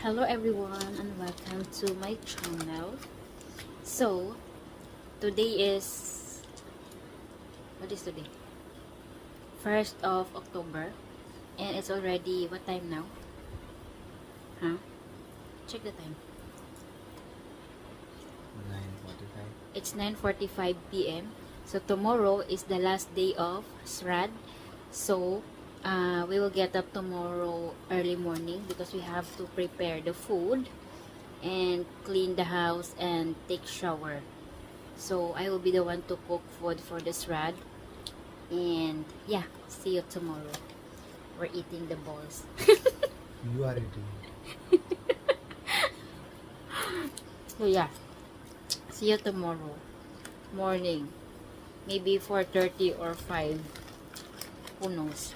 Hello everyone and welcome to my channel. So, today is what is today? 1st of October and it's already what time now? Huh? Check the time. 9.45. It's 9:45 p.m. So tomorrow is the last day of Srad. So uh, we will get up tomorrow early morning because we have to prepare the food and clean the house and take shower. So I will be the one to cook food for this rad And yeah, see you tomorrow. We're eating the balls. You are eating. So yeah, see you tomorrow morning. Maybe 4.30 or 5. Who knows?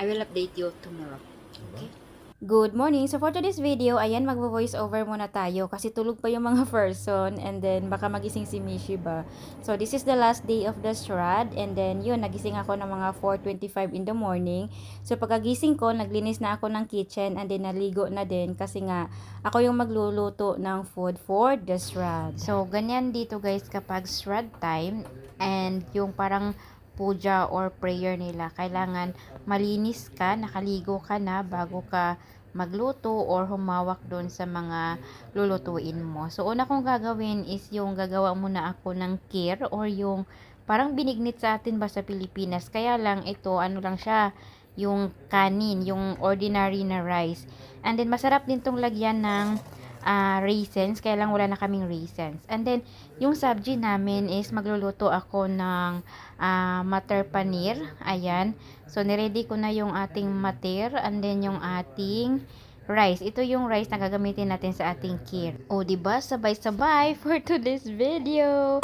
I will update you tomorrow. Okay? Good morning! So for today's video, ayan, magvo-voice over muna tayo kasi tulog pa yung mga person and then baka magising si Mishi ba. So this is the last day of the Shrad and then yun, nagising ako ng mga 4.25 in the morning. So pagkagising ko, naglinis na ako ng kitchen and then naligo na din kasi nga ako yung magluluto ng food for the Shrad. So ganyan dito guys kapag Shrad time and yung parang puja or prayer nila. Kailangan malinis ka, nakaligo ka na bago ka magluto or humawak doon sa mga lulutuin mo. So, una kong gagawin is yung gagawa muna ako ng kir or yung parang binignit sa atin ba sa Pilipinas. Kaya lang ito, ano lang siya, yung kanin, yung ordinary na rice. And then, masarap din tong lagyan ng ah, raisins, kaya lang wala na kaming raisins. And then, yung sabji namin is magluluto ako ng ah, mater paneer. Ayan. So, niready ko na yung ating mater and then yung ating rice. Ito yung rice na gagamitin natin sa ating kir. O, di ba Sabay-sabay for today's video.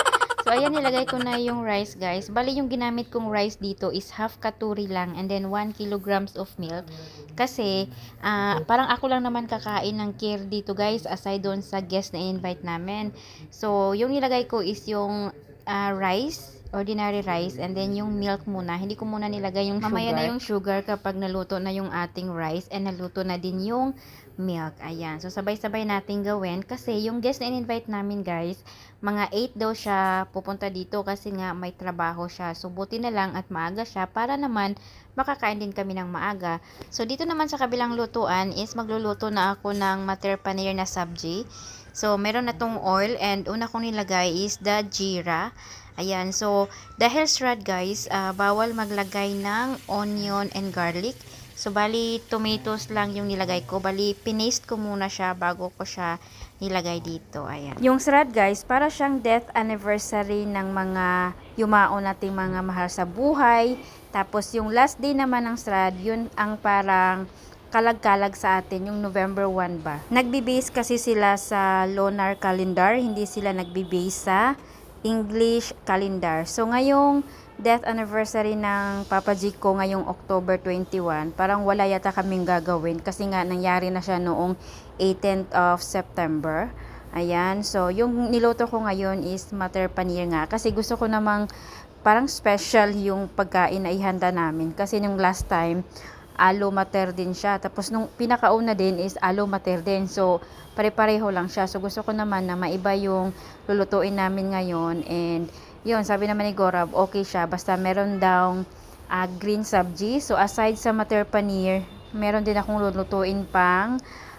So, ayan, nilagay ko na yung rice, guys. Bali, yung ginamit kong rice dito is half katuri lang and then 1 kilograms of milk. Kasi, ah, parang ako lang naman kakain ng kir dito, guys, aside doon sa guest na invite namin. So, yung nilagay ko is yung ah, rice, ordinary rice, and then yung milk muna. Hindi ko muna nilagay yung Mamaya sugar. na yung sugar kapag naluto na yung ating rice and naluto na din yung milk. Ayan. So, sabay-sabay natin gawin. Kasi yung guest na in-invite namin, guys, mga 8 daw siya pupunta dito kasi nga may trabaho siya. So, buti na lang at maaga siya para naman makakain din kami ng maaga. So, dito naman sa kabilang lutuan is magluluto na ako ng mater paneer na sabji. So, meron na tong oil and una kong nilagay is the jeera. Ayan, so dahil shred guys, ah, bawal maglagay ng onion and garlic. So, bali tomatoes lang yung nilagay ko. Bali, pinaste ko muna siya bago ko siya nilagay dito. Ayan. Yung shred guys, para siyang death anniversary ng mga yumao nating mga mahal sa buhay. Tapos, yung last day naman ng shred, yun ang parang kalag-kalag sa atin, yung November 1 ba. Nagbe-base kasi sila sa lunar calendar, hindi sila nagbe-base sa English calendar. So, ngayong death anniversary ng Papa G ko ngayong October 21, parang wala yata kaming gagawin kasi nga nangyari na siya noong 18th of September. Ayan, so yung niluto ko ngayon is mater paneer nga kasi gusto ko namang parang special yung pagkain na ihanda namin kasi nung last time alo mater din siya. Tapos nung pinakauna din is alo mater din. So, pare-pareho lang siya. So, gusto ko naman na maiba yung lulutuin namin ngayon. And, yun, sabi naman ni Gorab, okay siya. Basta meron daw ah, green sabji. So, aside sa mater paneer, meron din akong lulutuin pang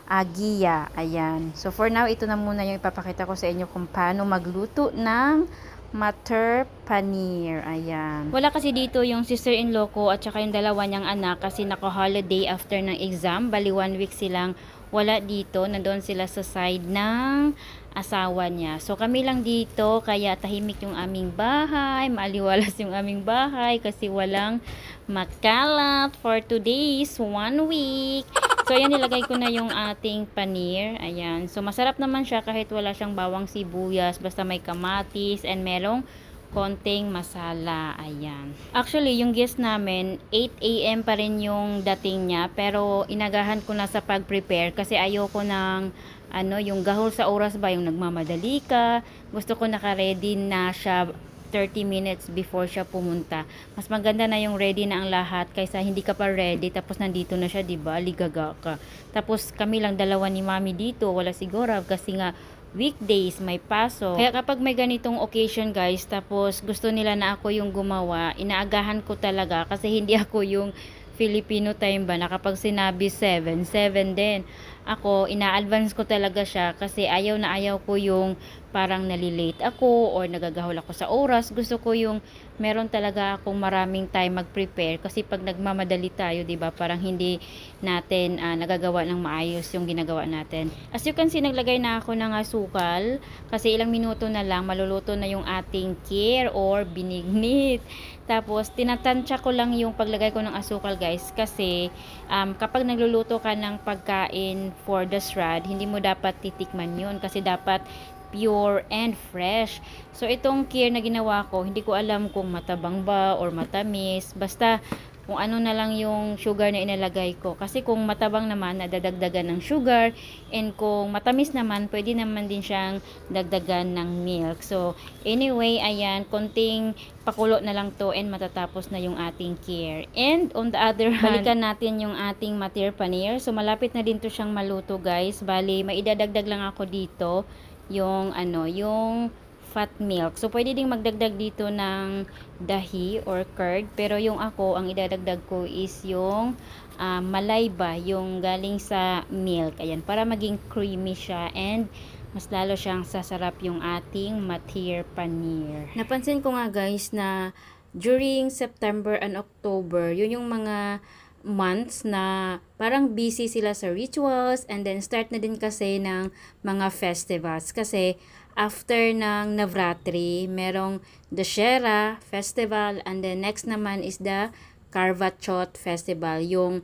agiya. Ayan. So, for now, ito na muna yung ipapakita ko sa inyo kung paano magluto ng mater paneer. Ayan. Wala kasi dito yung sister-in-law ko at saka yung dalawa niyang anak kasi naka-holiday after ng exam. Bali, one week silang wala dito. Nandun sila sa side ng asawa niya. So, kami lang dito, kaya tahimik yung aming bahay, maaliwalas yung aming bahay kasi walang makalat for today's one week. So, ayan, nilagay ko na yung ating paneer. Ayan. So, masarap naman siya kahit wala siyang bawang sibuyas. Basta may kamatis and merong konting masala. Ayan. Actually, yung guest namin, 8 a.m. pa rin yung dating niya. Pero, inagahan ko na sa pag-prepare kasi ayoko ng ano, yung gahol sa oras ba, yung nagmamadali ka. Gusto ko naka-ready na siya 30 minutes before siya pumunta. Mas maganda na yung ready na ang lahat kaysa hindi ka pa ready tapos nandito na siya, 'di ba? Ligaga ka. Tapos kami lang dalawa ni Mami dito, wala siguro kasi nga weekdays may paso. Kaya kapag may ganitong occasion guys, tapos gusto nila na ako yung gumawa, inaagahan ko talaga kasi hindi ako yung Filipino time ba na kapag sinabi 7, 7 din. Ako, ina-advance ko talaga siya kasi ayaw na ayaw ko yung parang nalilate ako or nagagahol ako sa oras. Gusto ko yung meron talaga akong maraming time mag-prepare kasi pag nagmamadali tayo, 'di ba, parang hindi natin ah, nagagawa ng maayos yung ginagawa natin. As you can see, naglagay na ako ng asukal kasi ilang minuto na lang maluluto na yung ating kir or binignit. Tapos, tinatansya ko lang yung paglagay ko ng asukal guys kasi um, kapag nagluluto ka ng pagkain for the shred, hindi mo dapat titikman yun kasi dapat pure and fresh. So, itong kir na ginawa ko, hindi ko alam kung matabang ba or matamis. Basta, kung ano na lang yung sugar na inalagay ko. Kasi kung matabang naman, nadadagdagan ng sugar. And kung matamis naman, pwede naman din siyang dagdagan ng milk. So, anyway, ayan, konting pakulo na lang to and matatapos na yung ating care. And on the other hand, balikan natin yung ating matir paneer. So, malapit na din to siyang maluto, guys. Bali, maidadagdag lang ako dito yung ano, yung fat milk. So, pwede ding magdagdag dito ng dahi or curd. Pero yung ako, ang idadagdag ko is yung ah, malay yung galing sa milk. Ayan, para maging creamy siya and mas lalo siyang sasarap yung ating matir paneer. Napansin ko nga guys na during September and October, yun yung mga months na parang busy sila sa rituals and then start na din kasi ng mga festivals kasi after ng Navratri, merong Dashera festival and then next naman is the Karvachot festival, yung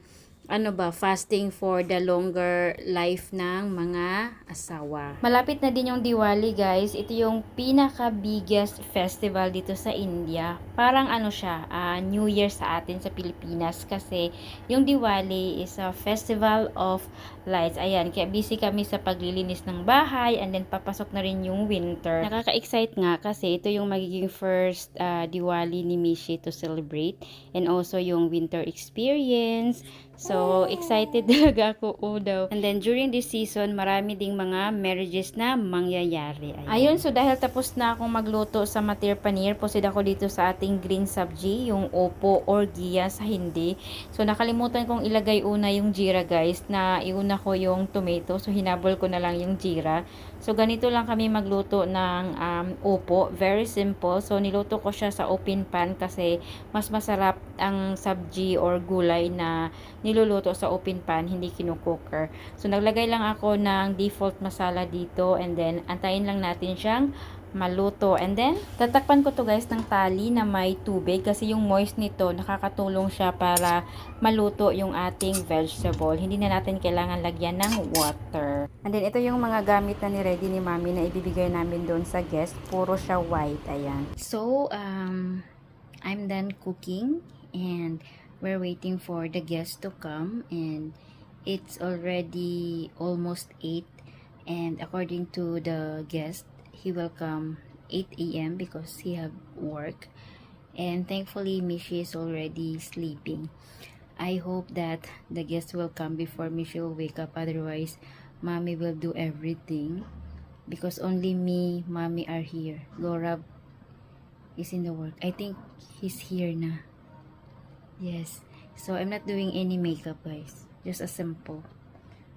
ano ba, fasting for the longer life ng mga asawa. Malapit na din yung Diwali, guys. Ito yung pinaka-biggest festival dito sa India. Parang ano siya, ah, New Year sa atin sa Pilipinas kasi yung Diwali is a festival of lights. Ayan, kaya busy kami sa paglilinis ng bahay and then papasok na rin yung winter. Nakaka-excite nga kasi ito yung magiging first ah, Diwali ni Mishi to celebrate and also yung winter experience. So, excited talaga ako, oh daw. And then, during this season, marami ding mga marriages na mangyayari. Ayun. Ayun, so dahil tapos na akong magluto sa matir paneer, proceed ako dito sa ating green sabji, yung opo or gia sa hindi. So, nakalimutan kong ilagay una yung jira, guys, na iuna ko yung tomato. So, hinabol ko na lang yung jira. So, ganito lang kami magluto ng um, opo. Very simple. So, niluto ko siya sa open pan kasi mas masarap ang sabji or gulay na niluluto sa open pan, hindi kinukooker. So, naglagay lang ako ng default masala dito and then antayin lang natin siyang maluto. And then, tatakpan ko to guys ng tali na may tubig kasi yung moist nito nakakatulong siya para maluto yung ating vegetable. Hindi na natin kailangan lagyan ng water. And then, ito yung mga gamit na ni-ready ni Mami na ibibigay namin doon sa guest. Puro siya white. Ayan. So, um, I'm done cooking and we're waiting for the guests to come and it's already almost 8 and according to the guest he will come 8 a.m. because he have work and thankfully Mishi is already sleeping. I hope that the guest will come before Mishi will wake up otherwise mommy will do everything because only me mommy are here. Gorab is in the work. I think he's here na Yes. So, I'm not doing any makeup, guys. Just a simple.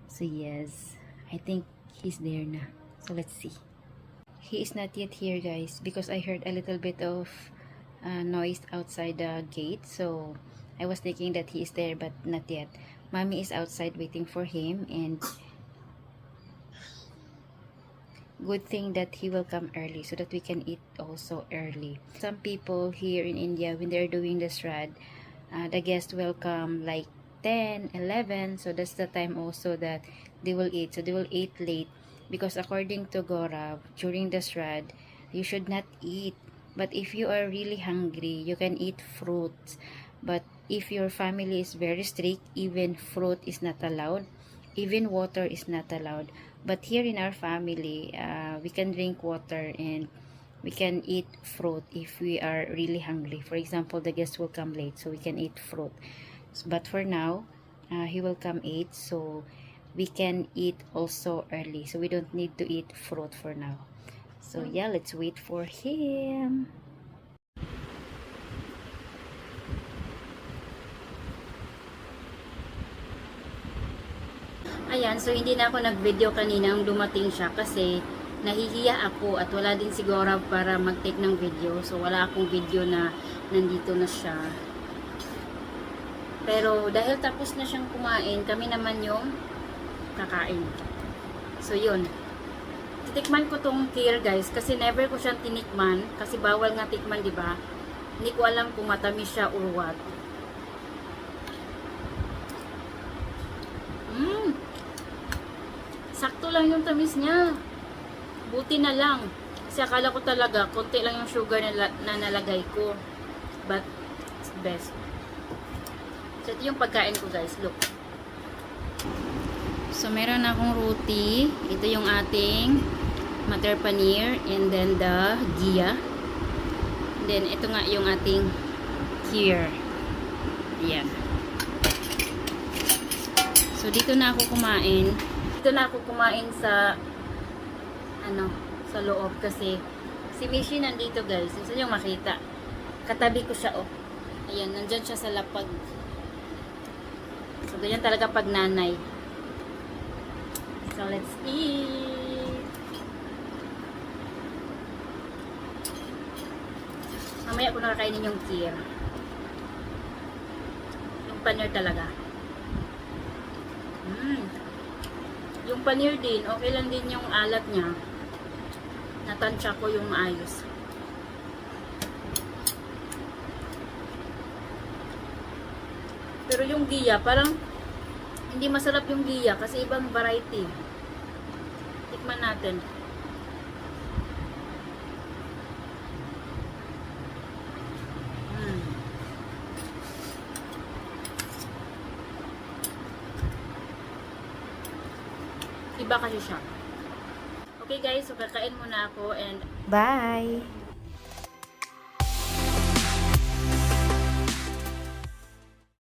So, yes. I think he's there now So, let's see. He is not yet here, guys. Because I heard a little bit of uh, noise outside the gate. So, I was thinking that he is there, but not yet. Mommy is outside waiting for him. And good thing that he will come early so that we can eat also early. Some people here in India, when they're doing the shred, uh, the guest will come like 10, 11. So that's the time also that they will eat. So they will eat late because according to Gaurav, during the shred, you should not eat. But if you are really hungry, you can eat fruits. But if your family is very strict, even fruit is not allowed. Even water is not allowed. But here in our family, uh, we can drink water and we can eat fruit if we are really hungry. For example, the guest will come late, so we can eat fruit. But for now, uh, he will come 8, so we can eat also early. So we don't need to eat fruit for now. So yeah, let's wait for him. Ayan, so hindi na ako nag-video kanina nung dumating siya kasi nahihiya ako at wala din siguro para mag-take ng video. So wala akong video na nandito na siya. Pero dahil tapos na siyang kumain, kami naman yung kakain. So yun. Titikman ko tong kir guys kasi never ko siyang tinikman kasi bawal nga tikman, di ba? Hindi ko alam kung matamis siya or what. Mmm! Sakto lang yung tamis niya. Buti na lang. Kasi akala ko talaga, konti lang yung sugar na, na nalagay ko. But, it's best. So, ito yung pagkain ko guys. Look. So, meron akong roti. Ito yung ating matar paneer. And then, the gia. And then, ito nga yung ating kheer. Ayan. So, dito na ako kumain. Dito na ako kumain sa ano, sa loob kasi si Mishi nandito guys. Gusto nyo makita. Katabi ko siya oh. Ayan, nandyan siya sa lapag. So, ganyan talaga pag nanay. So, let's eat. Mamaya ko nakakainin yung kir. Yung paneer talaga. Mm. Yung paneer din, okay lang din yung alat niya. Natansya ko yung ayos. Pero yung giya, parang hindi masarap yung giya kasi ibang variety. Tikman natin. Mm. Iba kasi siya. Okay guys, so kakain muna ako and Bye!